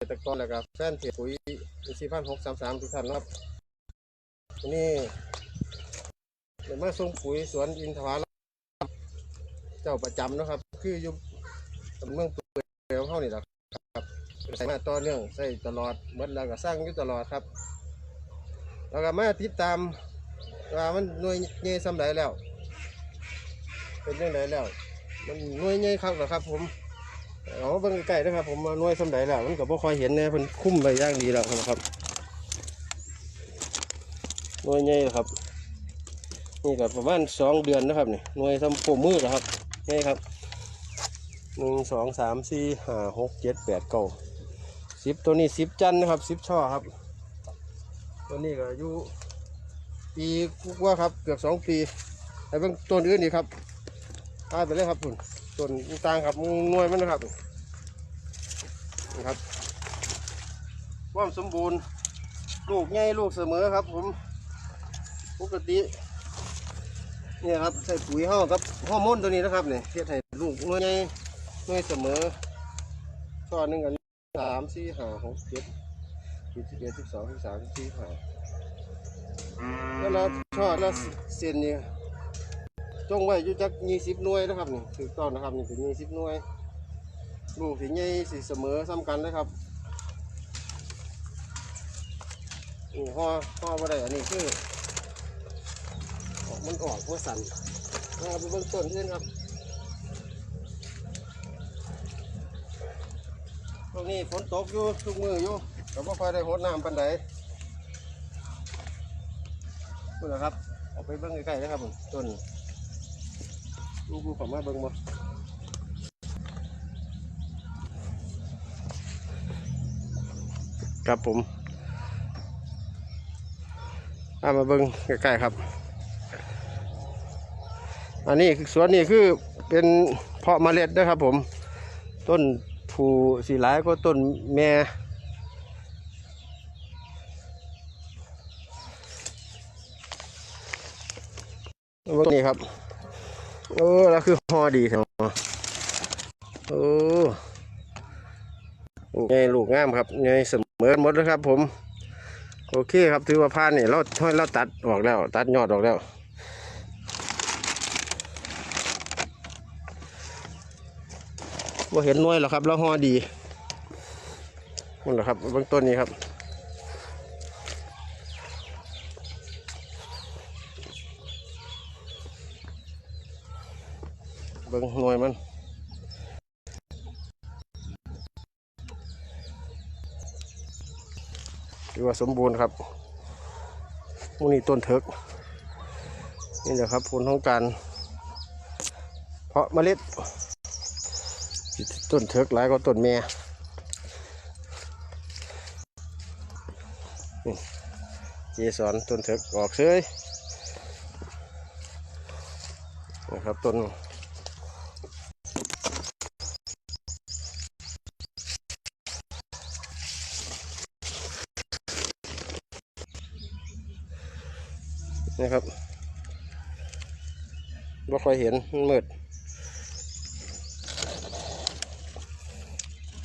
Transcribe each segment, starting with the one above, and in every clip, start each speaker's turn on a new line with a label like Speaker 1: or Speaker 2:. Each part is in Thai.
Speaker 1: ตรกรแล้วก็แฟนเพจปุ๋ยอินทรีย์พันหกสามสามทุกท่านะครับวันนี้เดี๋ยวมาส่งปุ๋ยสวนอินทวาลเจ้าประจำนะครับ คืออยู่เมืองเปื่อยของเขานี่แหละครับใส่มาต่อเนื่องใส่ตลอดเมื่อแล้วก็สร้างอยู่ตลอดครับแล้วก็มาติดตามว่ามันหน่วยใหญ่สำใดแล้ว เป็นยังไงแล้ว มันหน่วยใหญ่ครับเหรอครับผม เอาเบิ่งใกล้ๆนะครับ ผมมาหน่วยสำใดแล้วมันก็บ่ค่อยเห็นแน่เพิ่นคุ้มไปอย่างดีแล้วนะครับหน่วยใหญ่แล้วครับ นี่ก็ประมาณสองเดือนนะครับนี่หน่วยทำโปมือแล้วครับนี่ครับหนึ่งสองสามสี่ห้าหกเจ็ดแปดเก้าสิบตัวนี้สิบจันนะครับสิบช่อครับ ตัวนี้ก็อายุปีกว่าครับเกือบสองปีแต่เบิ่งต้นอื่นนี่ครับตายไปเลยครับคุณ ต้นต่างครับหน่วยมันนะครับนี่ครับความสมบูรณ์ ลูกใหญ่ลูกเสมอครับ ผมปกติเนี่ยครับใส่ปุ๋ยห้ากับฮอร์โมนตัวนี้นะครับเนี่ยเฮ็ดให้ลูกหน่วยใหญ่หน่วยเสมอช่อหนึ่งกันสามสี่ห้าหกเจ็ดสิบสิบเอ็ดสิบสองสิบสามสิบสี่ห้าแล้วเราชอบแล้วเส้นนี่ จงไว้อยู่จักยี่สิบหน่วยนะครับนี่ถูกต้องนะครับนี่เป็นยี่สิบหน่วย ลูกสีใหญ่สีเสมอซ้ำกันเลยครับนี่ห่อห่อบ่ได้อันนี้คือออกมันออกมันสั่นเอาไปเบื้องต้นนี่ครับตรงนี้ฝนตกอยู่ทุกมืออยู่ก็บ่ค่อยได้หดน้ำปันใดนี่แหละครับเอาไปเบิ้องใกล้ๆนะครับผมต้น ลูกๆผมมาเบิ้งบ่ครับผมเอามาเบิ้งใกล้ๆครับ อันนี้สวนนี่คือเป็นเพาะเมล็ดนะครับผม ต้นผูสีหลายก็ต้นแม่นี่ครับ เออแล้วคือฮอดีแถวโอ้ไงลูกงามครับไงเสมอหมดแล้วครับ ผม โอเคครับถือว่าผ่านนี่เราถ้อยเราตัดออกแล้ว ตัดยอดออกแล้วว่าเห็นน้อยหรอครับ แล้วฮอดีนั่นแหละครับเบื้องต้นนี้ครับ เบิ่งหน่วยมันถือว่าสมบูรณ์ครับมูนี่ต้นเถิกนี่แหละครับผลของการเพาะเมล็ด ต้นเถิกหลายก็ต้นแม่นี่เจสอนต้นเถิกออกเฉยนะครับต้น นี่ครับไม่ค่อยเห็นมันมืด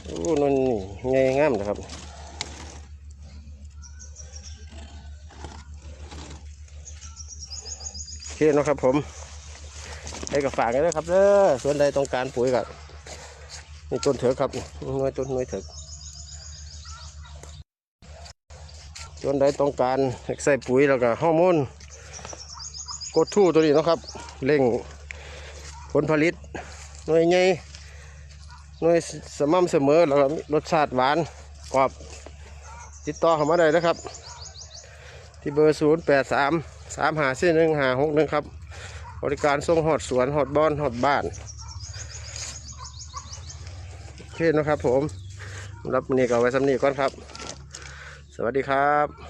Speaker 1: โอ้นนี่ไงงามนะครับโอเคนะครับผมให้กับฝากกันด้วยครับ เด้อส่วนใดต้องการปุ๋ยกับนี่ต้นเถอะครับน่วยต้นน่วยเถอะส่วนใดต้องการใส่ปุ๋ยแล้วก็ฮอร์โมน กดทู่ตัวนี้นะครับเร่งผลผลิตหน่วยใหญ่หน่วยสม่ำเสมอแล้วก็รสชาติหวานกรอบติดต่อเข้ามาได้นะครับ ที่เบอร์ศูนย์แปดสามสามหาสี่หนึ่งหาหกหนึ่งครับ บริการส่งหอดสวนหอดบอนหอดบ้านโอเคนะครับผมรับนนี้ก็ไว้สำนีก่อนครับ สวัสดีครับ